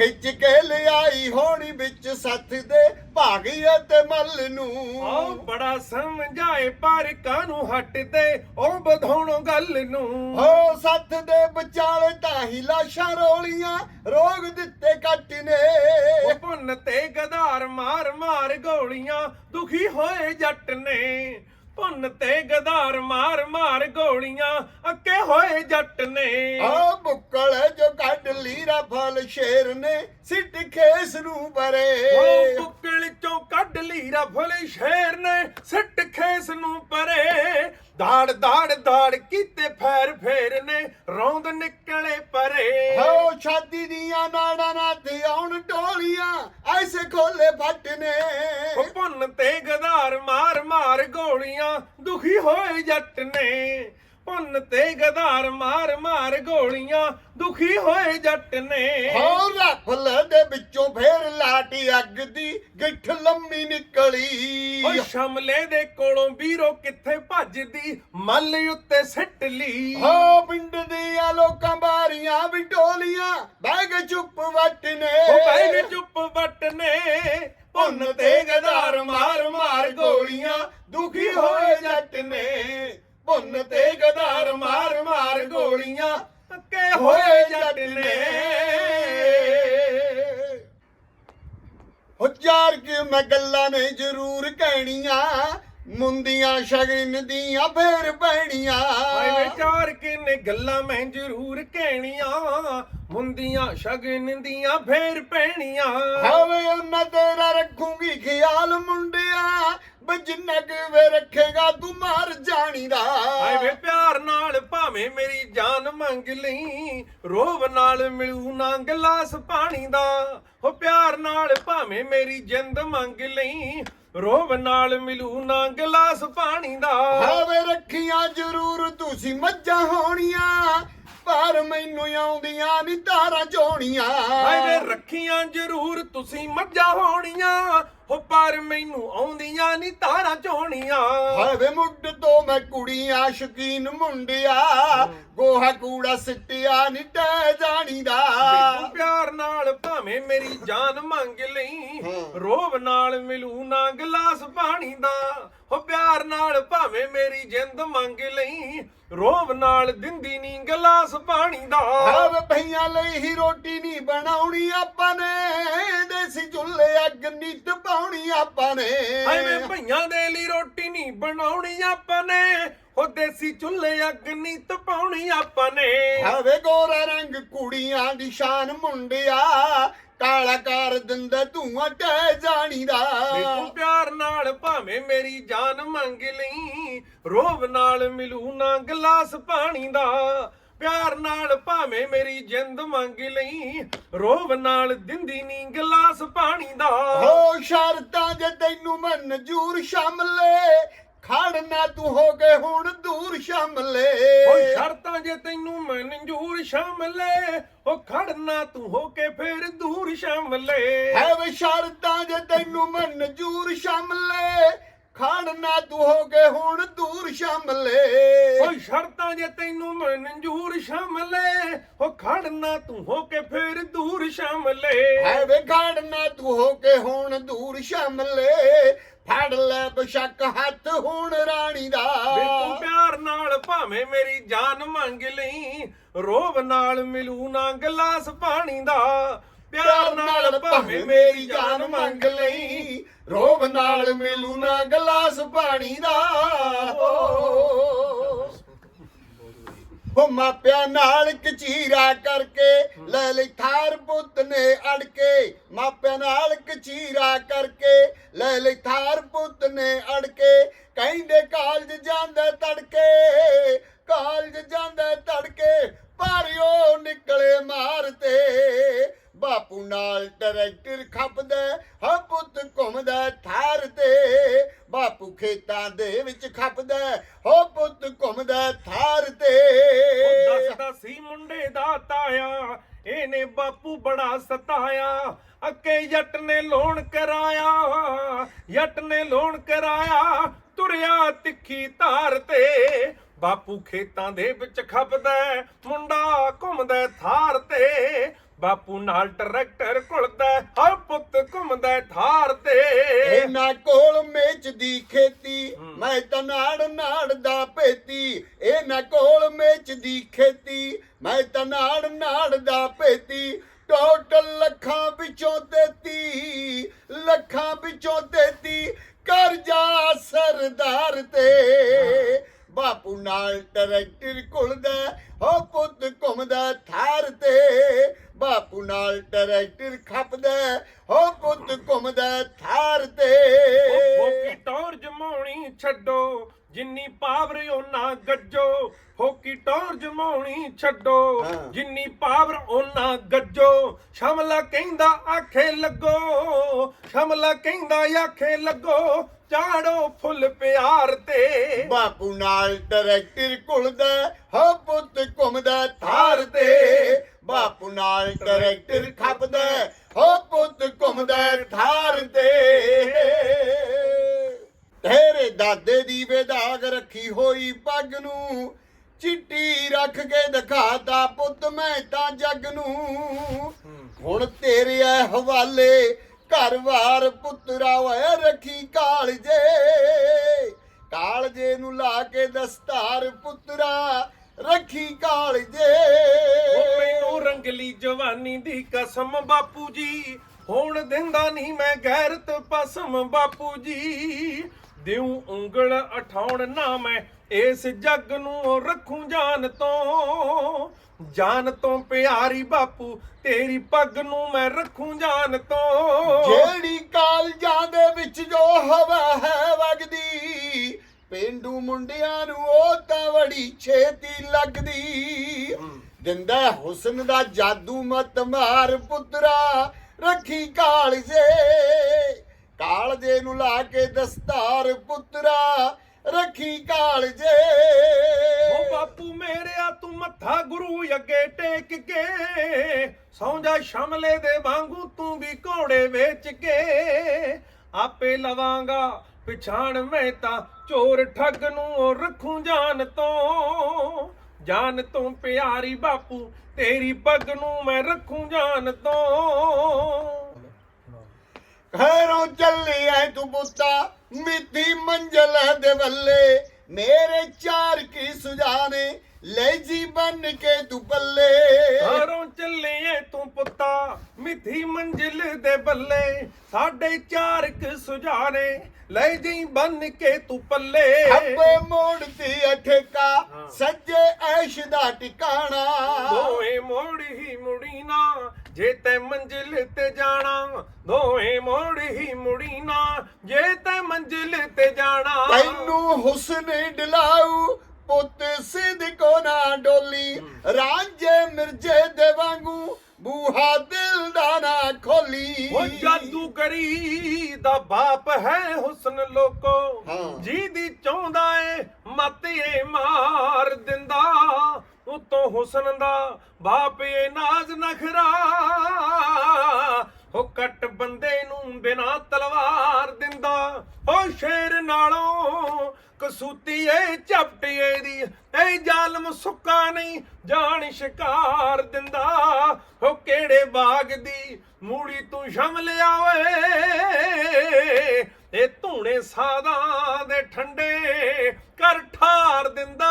ਖਿੱਚ ਕੇ ਲਿਆਈ ਹੋਣੀ ਵਿੱਚ ਸੱਥ ਦੇ ਭਾਗੀਆ ਤੇ ਮੱਲ ਨੂੰ। ਆਓ ਬੜਾ ਸਮਝਾਏ ਪਰ ਕਾਨੂੰ ਹਟਦੇ ਉਹ ਵਧਾਉਣੋ ਗੱਲ ਨੂੰ। ਹੋ ਸੱਥ ਦੇ ਵਿਚਾਲੇ ਤਾਂ ਹੀ ਲਾਸ਼ਾਂ ਰੋਲੀਆਂ ਰੋਗ ਦਿੱਤੇ ਕੱਟ ਨੇ। ਉਹ ਪੁੰਨ ਤੇ ਗਦਾਰ ਮਾਰ ਮਾਰ ਗੋਲੀਆਂ ਦੁਖੀ ਹੋਏ ਜੱਟ ਨੇ। ਪੁੰਨ ਤੇ ਗਦਾਰ ਮਾਰ ਮਾਰ ਗੋਲੀਆਂ ਅੱਕੇ ਹੋਏ ਜੱਟ ਨੇ। ਆ ਬੁੱਕਲ ਜੋ ਕੱਢ ਲੀਰਾ ਫਲ ਸ਼ੇਰ ਨੇ ਸਿੱਟ ਖੇਸ ਨੂੰ ਪਰੇ। ਉਹ ਬੁੱਕਲ ਚੋਂ ਕੱਢ ਲਈ ਰਫਲ ਸ਼ੇਰ ਨੇ ਸਿੱਟ ਖੇਸ ਨੂੰ ਪਰੇ। ਦਾੜ ਦਾੜ ਦਾੜ ਕੀਤੇ ਫੇਰ ਫੇਰ ਨੇ ਰੌਂਦ ਨਿਕਲੇ ਪਰੇ। ਹੋ ਛਾਤੀ ਦੀਆਂ ਨਾੜਾਂ ਨਾਲ ਤੇ ਐਸੇ ਖੋਲੇ ਫੱਟ ਨੇ। ਉਹ ਪੁੰਨ ਤੇ ਗਧਾਰ ਮਾਰ ਮਾਰ ਗੋਲੀਆਂ, ਦੁਖੀ ਹੋਏ ਜੱਟ ਨੇ। ਪੁੰਨ ਤੇ ਗਦਾਰ ਮਾਰ ਮਾਰ ਗੋਲੀਆਂ ਦੁਖੀ ਹੋਏ ਜੱਟ ਨੇ। ਹੋ ਰਫਲ ਦੇ ਵਿੱਚੋਂ ਫੇਰ ਲਾਟੀ ਅੱਗ ਦੀ ਗਿੱਠ ਲੰਮੀ ਨਿਕਲੀ। ਓ ਸ਼ਮਲੇ ਦੇ ਕੋਲੋਂ ਵੀਰੋ ਕਿੱਥੇ ਭੱਜਦੀ ਮੱਲ ਉੱਤੇ ਸਿੱਟ ਲਈ ਹੋ ਪਿੰਡ ਦੀਆਂ ਲੋਕਾਂ ਬਾਰੀਆਂ ਵੀ ਟੋਲੀਆਂ ਬਹਿ ਕੇ ਚੁੱਪ ਵੱਟ ਨੇ। ਉਹ ਬੈਗ ਚੁੱਪ ਵੱਟ ਨੇ ਪੁੰਨ ਤੇ ਗਦਾਰ ਮਾਰ ਮਾਰ ਗੋਲੀਆਂ ਦੁਖੀ ਹੋਏ ਜੱਟ ਨੇ। ਪੁੰਨ ਤੇ ਗਦਾਰ ਮਾਰ ਮਾਰ ਗੋਲੀਆਂ। ਅੱਕੇ ਹੋਏ ਜੱਟ ਨੇ ਹੋ ਚਾਰ ਕਿ ਮੈਂ ਗੱਲਾਂ ਨੇ ਜ਼ਰੂਰ ਕਹਿਣੀਆਂ। ਮੁੰਦੀਆਂ ਸ਼ਗਨ ਦੀਆਂ ਫੇਰ ਪੈਣੀਆਂ। ਆਏ ਵਿਚਾਰ ਕਿਨੇ ਗੱਲਾਂ ਮੈਂ ਜ਼ਰੂਰ ਕਹਿਣੀਆਂ। ਮੁੰਦੀਆਂ ਸ਼ਗਨ ਦੀਆਂ ਫੇਰ ਪੈਣੀਆਂ। ਹਾਵੇ ਉਹਨਾਂ ਤੇਰਾ ਰੱਖੂਗੀ ਖਿਆਲ ਮੁੰਡਿਆ। ਬਜਨਕ ਵੇ ਰੱਖੇਗਾ ਤੂੰ ਮਾਰ ਜਾਣੀ ਦਾ। ਆਏ ਵੇ ਪਿਆਰ ਨਾਲ ਭਾਵੇਂ ਮੇਰੀ ਜਾਨ ਮੰਗ ਲਈ ਰੋਵ ਨਾਲ ਮਿਲੂ ਨਾ ਗਲਾਸ ਪਾਣੀ ਦਾ। ਹੋ ਪਿਆਰ ਨਾਲ ਭਾਵੇਂ ਮੇਰੀ ਜਿੰਦ ਮੰਗ ਲਈ ਰੋਵ ਨਾਲ ਮਿਲੂ ਨਾ ਗਲਾਸ ਪਾਣੀ ਦਾ। ਹਾਵੇ ਰੱਖੀਆਂ ਜ਼ਰੂਰ ਤੁਸੀਂ ਮੱਝਾਂ ਹੋਣੀਆਂ ਪਰ ਮੈਨੂੰ ਆਉਂਦੀਆਂ ਨਹੀਂ ਤਾਰਾਂ ਚੋਣੀਆਂ। ਆਏ ਵੇ ਰੱਖੀਆਂ ਜ਼ਰੂਰ ਤੁਸੀਂ ਮੱਝਾਂ ਹੋਣੀਆਂ ਹੋ ਪਰ ਮੈਨੂੰ ਆਉਂਦੀਆਂ ਨਹੀਂ ਤਾਰਾਂ ਚੋਣੀਆਂ। ਹਾਵੇ ਮੁੱਢ ਤੋਂ ਮੈਂ ਕੁੜੀਆਂ ਸ਼ਕੀਨ ਮੁੰਡਿਆ ਗੋਹਾ ਕੂੜਾ ਸਿੱਟਿਆ ਨੀ ਟਹਿ ਜਾਣੀ ਦਾ ਮੈਨੂੰ ਪਿਆਰ ਨਾਲ ਭਾਵੇਂ ਮੇਰੀ ਜਾਨ ਮੰਗ ਲਈ। ਰੋਬ ਨਾਲ ਮਿਲੂ ਨਾ ਗਲਾਸ ਪਾਣੀ ਦਾ। ਹੋ ਪਿਆਰ ਨਾਲ ਭਾਵੇਂ ਮੇਰੀ ਜਿੰਦ ਮੰਗ ਲਈ ਰੋਬ ਨਾਲ ਦਿੰਦੀ ਨਹੀਂ ਗਲਾਸ ਪਾਣੀ ਦਾ। ਹਾਵੇ ਭਈਆਂ ਲਈ ਹੀ ਰੋਟੀ ਨਹੀਂ ਬਣਾਉਣੀ ਆਪਾਂ ਨੇ ਦੇਸੀ ਚੁੱਲ੍ਹੇ ਅੱਗ ਨਿੱਤ ਪਾਉਣੀ ਆਪਾਂ ਨੇ। ਹਾਏ ਵੇ ਭਈਆਂ ਦੇ ਲਈ ਰੋਟੀ ਨਹੀਂ ਬਣਾਉਣੀ ਆਪਾਂ ਨੇ। ਹੋ ਦੇਸੀ ਚੁੱਲ੍ਹੇ ਅੱਗ ਨਹੀਂ ਤਪਾਉਣੀ ਆਪਾਂ ਨੇ। ਹਾਵੇ ਗੋਰਾ ਰੰਗ ਕੁੜੀਆਂ ਦੀ ਸ਼ਾਨ ਮੁੰਡਿਆ। ਕਾਲਾ ਕਰ ਦਿੰਦਾ ਧੂਆਂ ਟਹਿ ਜਾਣੀ ਦਾ ਦੇਖੋ ਪਿਆਰ ਨਾਲ ਭਾਵੇਂ ਮੇਰੀ ਜਾਨ ਮੰਗ ਲਈ। ਰੋਬ ਨਾਲ ਮਿਲੂ ਨਾ ਗਲਾਸ ਪਾਣੀ ਦਾ। ਪਿਆਰ ਨਾਲ ਭਾਵੇਂ ਮੇਰੀ ਜਿੰਦ ਮੰਗ ਲਈ ਰੋਬ ਨਾਲ ਦਿੰਦੀ ਨਹੀਂ ਗਲਾਸ ਪਾਣੀ ਦਾ। ਹੋ ਸ਼ਰਤਾਂ ਜੇ ਤੈਨੂੰ ਮਨਜ਼ੂਰ ਸ਼ਾਮਲੇ ਖੜਨਾ ਤੂੰ ਹੋ ਗਏ ਹੁਣ ਦੂਰ ਸ਼ਾਮਲੇ। ਓ ਸ਼ਰਤਾਂ ਜੇ ਤੈਨੂੰ ਮਨਜ਼ੂਰ ਸ਼ਾਮਲੇ ਓ ਖੜਨਾ ਤੂੰ ਹੋ ਕੇ ਫੇਰ ਦੂਰ ਸ਼ਾਮਲੇ। ਹੈ ਵੇ ਸ਼ਰਤਾਂ ਜੇ ਤੈਨੂੰ ਮਨਜ਼ੂਰ ਸ਼ਾਮਲੇ ਖੜਨਾ ਤੂੰ ਹੋ ਗਏ ਹੁਣ ਦੂਰ ਸ਼ਾਮਲੇ। ਓ ਸ਼ਰਤਾਂ ਜੇ ਤੈਨੂੰ ਮਨਜ਼ੂਰ ਸ਼ਾਮਲੇ ਓ ਖੜਨਾ ਤੂੰ ਹੋ ਕੇ ਫੇਰ ਦੂਰ ਸ਼ਾਮਲੇ। ਹੈ ਵੇ ਖੜਨਾ ਤੂੰ ਹੋ ਕੇ ਹੁਣ ਦੂਰ ਸ਼ਾਮਲੇ। ਫੜ ਲੈ ਬਸ਼ੱਕ ਹੱਥ ਹੁਣ ਰਾਣੀ ਦਾ। ਵੇ ਤੂੰ ਪਿਆਰ ਨਾਲ ਭਾਵੇਂ ਮੇਰੀ ਜਾਨ ਮੰਗ ਲਈ ਰੋਬ ਨਾਲ ਮਿਲੂ ਨਾ ਗਲਾਸ ਪਾਣੀ ਦਾ। ਪਿਆਰ ਨਾਲ ਭਾਵੇਂ ਮੇਰੀ ਜਾਨ ਮੰਗ ਲਈ। ਰੋਬ ਨਾਲ ਮਿਲੂ ਨਾ ਗਲਾਸ ਪਾਣੀ ਦਾ। ਹੋ ਮਾਪਿਆਂ ਨਾਲ ਕਚੀਰਾ ਕਰਕੇ ਲੈ ਲਈ ਥਾਰ ਪੁੱਤ ਨੇ ਅੜ ਕੇ ਮਾਪਿਆਂ ਨਾਲ ਕਚੀਰਾ ਕਰਕੇ ਲੈ ਲਈ ਥਾਰ ਪੁੱਤ ਨੇ ਅੜ ਕੇ ਕਹਿੰਦੇ ਕਾਲਜ ਜਾਂਦਾ ਤੜਕੇ ਕਾਲਜ ਜਾਂਦਾ ਤੜਕੇ ਭਾਰਿਓ ਨਿਕਲੇ ਮਾਰਤੇ ਬਾਪੂ ਨਾਲ ਟਰੈਕਟਰ ਖੱਪਦਾ ਹਾ ਪੁੱਤ ਘੁੰਮਦਾ ਥਾਰ ਤੇ। ਬਾਪੂ ਖੇਤਾਂ ਦੇ ਵਿੱਚ ਖੱਪਦਾ ਹੋ ਪੁੱਤ ਘੁੰਮਦਾ ਥਾਰ ਤੇ। ਦੱਸਦਾ ਸੀ ਮੁੰਡੇ ਦਾ ਤਾਇਆ, ਇਹਨੇ ਬਾਪੂ ਬੜਾ ਸਤਾਇਆ। ਅੱਕੇ ਜੱਟ ਨੇ ਲੋਨ ਕਰਾਇਆ, ਜੱਟ ਨੇ ਲੋਨ ਕਰਾਇਆ, ਤੁਰਿਆ ਤਿੱਖੀ ਧਾਰ ਤੇ। ਬਾਪੂ ਖੇਤਾਂ ਦੇ ਵਿੱਚ ਖੱਪਦਾ ਮੁੰਡਾ ਘੁੰਮਦਾ ਥਾਰ ਤੇ। ਬਾਪੂ ਨਾਲ ਟਰੈਕਟਰ ਘੁਲਦਾ ਹਰ ਪੁੱਤ ਘੁੰਮਦਾ ਥਾਰ ਤੇ। ਇਹਨਾਂ ਕੋਲ ਮੇਚ ਦੀ ਖੇਤੀ ਮੈਂ ਤਾਂ ਨਾੜ ਦਾ ਪੇਤੀ ਇਹਨਾਂ ਕੋਲ ਮੇਚ ਦੀ ਖੇਤੀ ਮੈਂ ਤਾਂ ਨਾੜ ਦਾ ਪੇਤੀ ਟੋਟਲ ਲੱਖਾਂ ਵਿੱਚੋਂ 33 ਲੱਖਾਂ ਵਿੱਚੋਂ 33 ਕਰ ਜਾ ਸਰਦਾਰ ਤੇ। ਬਾਪੂ ਨਾਲ ਟਰੈਕਟਰ ਘੁਲਦਾ ਹੋ ਪੁੱਤ ਘੁੰਮਦਾ ਥਾਰ ਤੇ। ਨਾਲ ਟਰੈਕਟਰ ਖੱਪਦਾ ਹੋ ਪੁੱਤ ਘੁੰਮਦਾ ਥਾਰ ਤੇ। ਫੋਕੀ ਟੌਰ ਜਮਾਉਣੀ ਛੱਡੋ ਜਿੰਨੀ ਪਾਵਰ ਉਹਨਾਂ ਗੱਜੋ। ਫੋਕੀ ਟੌਰ ਜਮਾਉਣੀ ਛੱਡੋ। ਜਿੰਨੀ ਪਾਵਰ ਉਹਨਾਂ ਗੱਜੋ। ਸ਼ਮਲਾ ਕਹਿੰਦਾ ਆਖੇ ਲੱਗੋ ਸ਼ਮਲਾ ਕਹਿੰਦਾ ਆਖੇ ਲੱਗੋ ਚਾੜੋ ਫੁੱਲ ਪਿਆਰ ਤੇ। ਬਾਪੂ ਨਾਲ ਟਰੈਕਟਰ ਘੁਲਦਾ ਹੋ ਪੁੱਤ ਘੁੰਮਦਾ ਥਾਰ ਤੇ। ਬਾਪੂ ਨਾਲ ਟਰੈਕਟਰ ਖੱਪਦਾ ਹੋ। ਪੁੱਤ ਘੁੰਮਦਾ ਥਾਰ ਤੇ। ਤੇਰੇ ਦਾਦੇ ਦੀ ਵੇਦਾਗ ਰੱਖੀ ਹੋਈ ਪੱਗ ਨੂੰ ਚਿੱਟੀ ਰੱਖ ਕੇ ਦਿਖਾਤਾ ਪੁੱਤ ਮੈਂ ਤਾਂ ਜੱਗ ਨੂੰ। ਹੁਣ ਤੇਰੇ ਐ ਹਵਾਲੇ ਘਰ-ਵਾਰ ਪੁੱਤਰਾ ਓਏ ਰੱਖੀ ਕਾਲਜੇ। ਕਾਲਜੇ ਨੂੰ ਲਾ ਕੇ ਦਸਤਾਰ ਪੁੱਤਰਾ ਰੱਖੀ ਕਾਲਜੇ ਉਹ ਮੈਨੂੰ ਰੰਗਲੀ ਜਵਾਨੀ ਦੀ ਕਸਮ ਬਾਪੂ ਜੀ। ਹੁਣ ਦਿੰਦਾ ਨਹੀਂ ਮੈਂ ਗੈਰਤ ਪਸਮ ਬਾਪੂ ਜੀ। ਦਿਉ ਉਂਗਲ ਉਠਾਉਣ ਨਾ ਮੈਂ ਇਸ ਜੱਗ ਨੂੰ ਰੱਖੂ ਜਾਨ ਤੋਂ। ਜਾਨ ਤੋਂ ਪਿਆਰੀ ਬਾਪੂ ਤੇਰੀ ਪੱਗ ਨੂੰ ਮੈਂ ਰੱਖੂ ਜਾਨ ਤੋਂ। ਜਿਹੜੀ ਕਾਲਜਾਂ ਦੇ ਵਿੱਚ ਜੋ ਹਵਾ ਹੈ ਪਿੰਡੂ ਮੁੰਡਿਆਂ ਨੂੰ ਉਹ ਤਾਂ ਬੜੀ ਛੇਤੀ ਲੱਗਦੀ। ਦਿੰਦਾ ਹੁਸਨ ਦਾ ਜਾਦੂ ਮਤ ਮਾਰ ਪੁੱਤਰਾ ਰੱਖੀ ਕਾਲਜੇ ਕਾਲਜੇ ਨੂੰ ਲਾ ਕੇ ਦਸਤਾਰ ਪੁੱਤਰਾ ਰੱਖੀ ਕਾਲਜੇ ਓ ਬਾਪੂ ਮੇਰਿਆ ਤੂੰ ਮੱਥਾ ਗੁਰੂ ਅੱਗੇ ਟੇਕ ਕੇ ਸੌਂ ਜਾ ਸ਼ਮਲੇ ਦੇ ਵਾਂਗੂ ਤੂੰ ਵੀ ਘੋੜੇ ਵੇਚ ਕੇ। ਆਪੇ ਲਵਾਂਗਾ ਪਛਾਣ ਮੈਂ ਤਾਂ ਚੋਰ ਠੱਗ ਨੂੰ ਰੱਖੂ ਜਾਨ ਤੋਂ। ਜਾਨ ਤੋਂ ਪਿਆਰੀ ਬਾਪੂ ਤੇਰੀ ਪੱਗ ਨੂੰ ਮੈਂ ਰੱਖੂ ਜਾਨ ਤੋਂ। ਘਰੋਂ ਚੱਲੀ ਐ ਤੂੰ ਪੁੱਤਾ ਮਿੱਠੀ ਮੰਜ਼ਲ ਦੇ ਵੱਲੇ। ਮੇਰੇ ਚਾਰ ਕੀ ਸੁਜਾਨੇ ਲੈ ਜੀ ਬਨ ਕੇ ਤੂੰ ਬੱਲੇ ਘਰੋਂ ਚੱਲੇ ਤੂੰ ਪੁੱਤਾ ਮਿੱਠੀ ਮੰਜ਼ਿਲ ਦੇ ਬੱਲੇ। ਸਾਡੇ ਚਾਰ ਕ ਸੁਝਾਣੇ ਲੈ ਜੀ ਬੰਨ ਕੇ ਤੂੰ ਪੱਲੇ ਖੱਬੇ ਮੋੜਦੀ ਐ ਠੇਕਾ ਹਾਂ। ਸੱਜੇ ਐਸ਼ ਦਾ ਟਿਕਾਣਾ ਉਹ ਜਾਦੂਗਰੀ ਦਾ ਬਾਪ ਹੈ ਹੁਸਨ ਲੋਕੋ। ਹਾਂ। ਜੀ ਦੀ ਚਾਹੁੰਦਾ ਏ ਮਤ ਮਾਰ ਦਿੰਦਾ। ਉਤੋਂ ਹੁਸਨ ਦਾ ਬਾਪ ਏ ਨਾਜ਼ ਨਖਰਾ। ਉਹ ਕੱਟ ਬੰਦੇ ਨੂੰ ਬਿਨਾ ਤਲਵਾਰ ਦਿੰਦਾ। ਉਹ ਸ਼ੇਰ ਨਾਲੋਂ ਕਸੂਤੀ ਏ ਝਪਟੀਏ ਦੀ। ਏ ਜ਼ਾਲਮ ਸੁੱਕਾ ਨਹੀਂ ਜਾਣ ਸ਼ਿਕਾਰ ਦਿੰਦਾ। ਉਹ ਕਿਹੜੇ ਬਾਗ ਦੀ ਮੂੜੀ ਤੂੰ ਸ਼ਮਲਿਆ ਓਏ ਇਹ ਧੂਣੇ ਸਾਦਾ ਦੇ ਠੰਡੇ ਕਰ ਠਾਰ ਦਿੰਦਾ।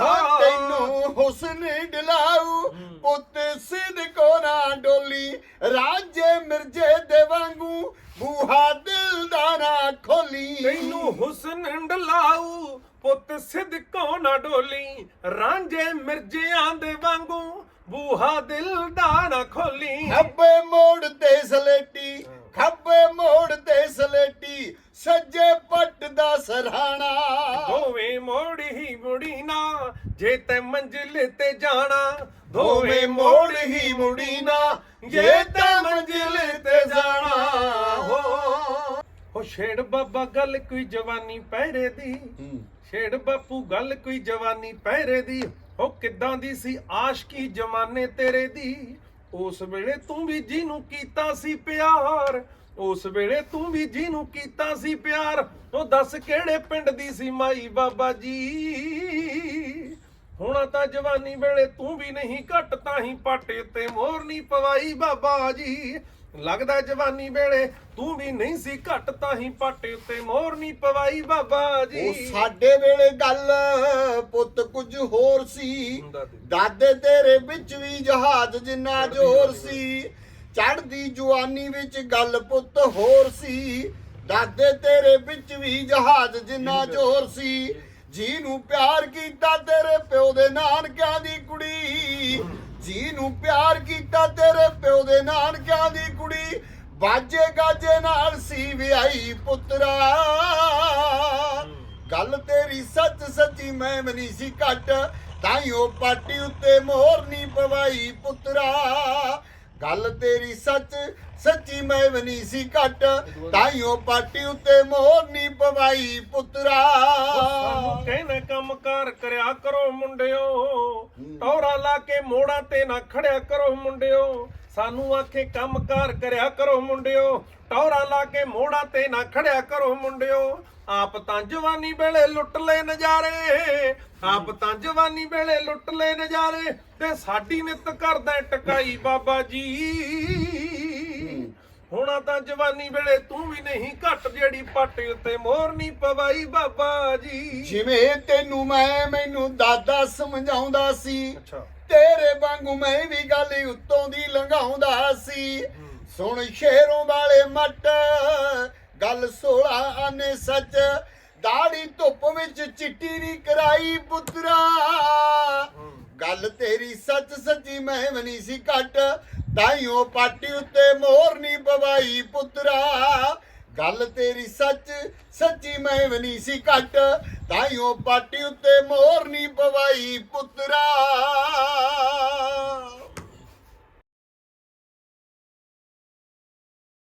ਹਾਂ ਤੈਨੂੰ ਹੁਸਨ ਡਲਾਉ ਪੁੱਤ ਸਿਦਕੋ ਨਾ ਡੋਲੀ ਰਾਜੇ ਮਿਰਜੇ ਦੇ ਵਾਂਗੂ ਬੂਹਾ ਦਿਲ ਦਾ ਨਾ ਖੋਲੀ। ਤੈਨੂੰ ਹੁਸਨ ਡਲਾਉ ਪੁੱਤ ਸਿਦਕੋ ਨਾ ਡੋਲੀ ਰਾਂਝੇ ਮਿਰਜਿਆਂ ਦੇ ਵਾਂਗੂ ਬੂਹਾ ਦਿਲ ਦਾ ਨਾ ਖੋਲੀ। ਖੱਬੇ ਮੋੜ ਤੇ ਸਲੇਟੀ ਖੱਬੇ ਮੋੜ ਤੇ ਸਲੇਟੀ ਸੱਜੇ ਪੱਟ ਦਾ ਸਰਹਾਣਾ ਦੋਵੇਂ ਮੋੜ ਹੀ ਮੁੜੀ ਨਾ ਜੇ ਤੈ ਮੰਜ਼ਿਲ ਤੇ ਜਾਣਾ ਦੋਵੇਂ ਮੋੜ ਹੀ ਮੁੜੀ ਨਾ ਜੇ ਤੈ ਮੰਜ਼ਿਲ ਤੇ ਜਾਣਾ। ਹੋ। ਹੋ ਛੇੜ ਬਾਬਾ ਗੱਲ ਕੋਈ ਜਵਾਨੀ ਪਹਿਰੇ ਦੀ। ਛੇੜ ਬਾਪੂ ਗੱਲ ਕੋਈ ਜਵਾਨੀ ਪਹਿਰੇ ਦੀ, ਉਹ ਕਿੱਦਾਂ ਦੀ ਸੀ ਆਸ਼ਕੀ ਜਮਾਨੇ ਤੇਰੇ ਦੀ? ਉਸ ਵੇਲੇ ਤੂੰ ਵੀ ਜਿਹਨੂੰ ਕੀਤਾ ਸੀ ਪਿਆਰ, ਉਸ ਵੇਲੇ ਤੂੰ ਵੀ ਜਿਹਨੂੰ ਕੀਤਾ ਸੀ ਪਿਆਰ, ਉਹ ਦੱਸ ਕਿਹੜੇ ਪਿੰਡ ਦੀ ਸੀ ਮਾਈ ਬਾਬਾ ਜੀ? ਹੁਣ ਤਾਂ ਜਵਾਨੀ ਵੇਲੇ ਤੂੰ ਵੀ ਨਹੀਂ ਘਟ, ਤਾਂ ਹੀ ਪਾਟੇ ਤੇ ਮੋਰ ਨਹੀਂ ਪਵਾਈ ਬਾਬਾ ਜੀ। ਲੱਗਦਾ ਜਵਾਨੀ ਵੇਲੇ ਤੂੰ ਵੀ ਨਹੀਂ ਸੀ ਘਟ ਤਾਂ ਹੀ ਪਾਟੇ ਤੇ ਮੋਰ ਨਹੀਂ ਪਵਾਈ ਬਾਬਾ ਉਹ ਜੀ ਸਾਡੇ ਵੇਲੇ ਗੱਲ ਪੁੱਤ ਕੁਝ ਹੋਰ ਸੀ। ਦਾਦੇ ਤੇਰੇ ਵਿੱਚ ਵੀ ਜਹਾਜ਼ ਜਿੰਨਾ ਜ਼ੋਰ ਸੀ। ਚੜਦੀ ਜਵਾਨੀ ਵਿੱਚ ਗੱਲ ਪੁੱਤ ਹੋਰ ਸੀ। ਦਾਦੇ ਤੇਰੇ ਵਿੱਚ ਵੀ ਜਹਾਜ਼ ਜਿੰਨਾ ਜ਼ੋਰ ਸੀ। ਜੀ ਨੂੰ ਪਿਆਰ ਕੀਤਾ ਤੇਰੇ ਪਿਓ ਦੇ ਨਾਨਕਿਆਂ ਦੀ ਕੁੜੀ। ਜੀ ਨੂੰ ਪਿਆਰ ਕੀਤਾ ਤੇਰੇ ਪਿਓ ਦੇ ਨਾਨਕਿਆਂ ਦੀ ਕੁੜੀ। ਬਾਜੇ ਗਾਜੇ ਨਾਲ ਸੀ ਵਿਆਹੀ ਪੁੱਤਰਾ। ਗੱਲ ਤੇਰੀ ਸੱਚ ਸੱਚੀ ਮੈਂ ਮਨੀ ਸੀ ਘਟ। ਉਹ ਪਾਟੀ ਉੱਤੇ ਮੋਰ ਨਹੀਂ ਪਵਾਈ ਪੁੱਤਰਾ। ਗੱਲ ਤੇਰੀ ਸੱਚ, ਸੱਚੀ ਮੈਂ ਮਨੀ ਸੀ ਘਟ, ਤਾਈਓ ਪਾਟੀ ਉੱਤੇ ਮੋਹਰ ਨਹੀਂ ਪਵਾਈ ਪੁੱਤਰਾ। ਸਾਨੂੰ ਕਹਿੰਦੇ ਕੰਮਕਾਰ ਕਰਿਆ ਕਰੋ ਮੁੰਡਿਓ, ਟੌਰਾ ਲਾ ਕੇ ਮੋੜਾਂ ਤੇ ਨਾ ਖੜਿਆ ਕਰੋ ਮੁੰਡਿਓ। ਸਾਨੂੰ ਆਖੇ, ਕੰਮਕਾਰ ਕਰਿਆ ਕਰੋ ਮੁੰਡਿਓ, ਟੌਰਾ ਲਾ ਕੇ ਮੋੜਾਂ ਤੇ ਨਾ ਖੜਿਆ ਕਰੋ ਮੁੰਡਿਓ। ਆਪ ਤਾਂ ਜਵਾਨੀ ਵੇਲੇ ਲੁੱਟ ਲੈ ਨਜ਼ਾਰੇ, ਆਪ ਤਾਂ ਜਵਾਨੀ ਵੇਲੇ ਲੁੱਟ ਲੈ ਨਜ਼ਾਰੇ ਤੇ ਸਾਡੀ ਨਿਤ ਕਰਦਾ ਟਕਾਈ ਬਾਬਾ ਜੀ। ਹੋਣਾ ਤਾਂ ਜਵਾਨੀ ਵੇਲੇ ਤੂੰ ਵੀ ਨਹੀਂ ਘਟ ਜਿਹੜੀ ਪਾਟੇ ਉੱਤੇ ਮੋਹਰ ਨਹੀਂ ਪਵਾਈ ਬਾਬਾ ਜੀ। ਜਿਵੇਂ ਤੈਨੂੰ ਮੈਂ ਮੈਨੂੰ ਦਾਦਾ ਸਮਝਾਉਂਦਾ ਸੀ। ਅੱਛਾ। ਤੇਰੇ ਵਾਂਗੂ ਮੈਂ ਵੀ ਗੱਲ ਉੱਤੋਂ ਦੀ ਲੰਘਾਉਂਦਾ ਸੀ। ਸੁਣ ਸ਼ੇਰੋਂ ਵਾਲੇ ਮੱਟ ਗੱਲ 16 ਆਨੇ ਸੱਚ। ਦਾੜੀ ਧੁੱਪ ਵਿੱਚ ਚਿੱਟੀ ਨਹੀਂ ਕਰਾਈ ਪੁੱਤਰਾ। ਗੱਲ ਤੇਰੀ ਸੱਚ ਸੱਚੀ ਮੈਂ ਬਣੀ ਸੀ ਘਟ। ਤਾਈਓ ਪਾਟੀ ਉੱਤੇ ਮੋਹਰ ਨਹੀਂ ਪਵਾਈ ਪੁੱਤਰਾ। ਗੱਲ ਤੇਰੀ ਸੱਚ, ਸੱਚੀ ਮੈਂ ਬਣੀ ਸੀ ਘਟ। ਤਾਈਓ ਪਾਟੀ ਉੱਤੇ ਮੋਹਰ ਨਹੀਂ ਪਵਾਈ ਪੁੱਤਰਾ।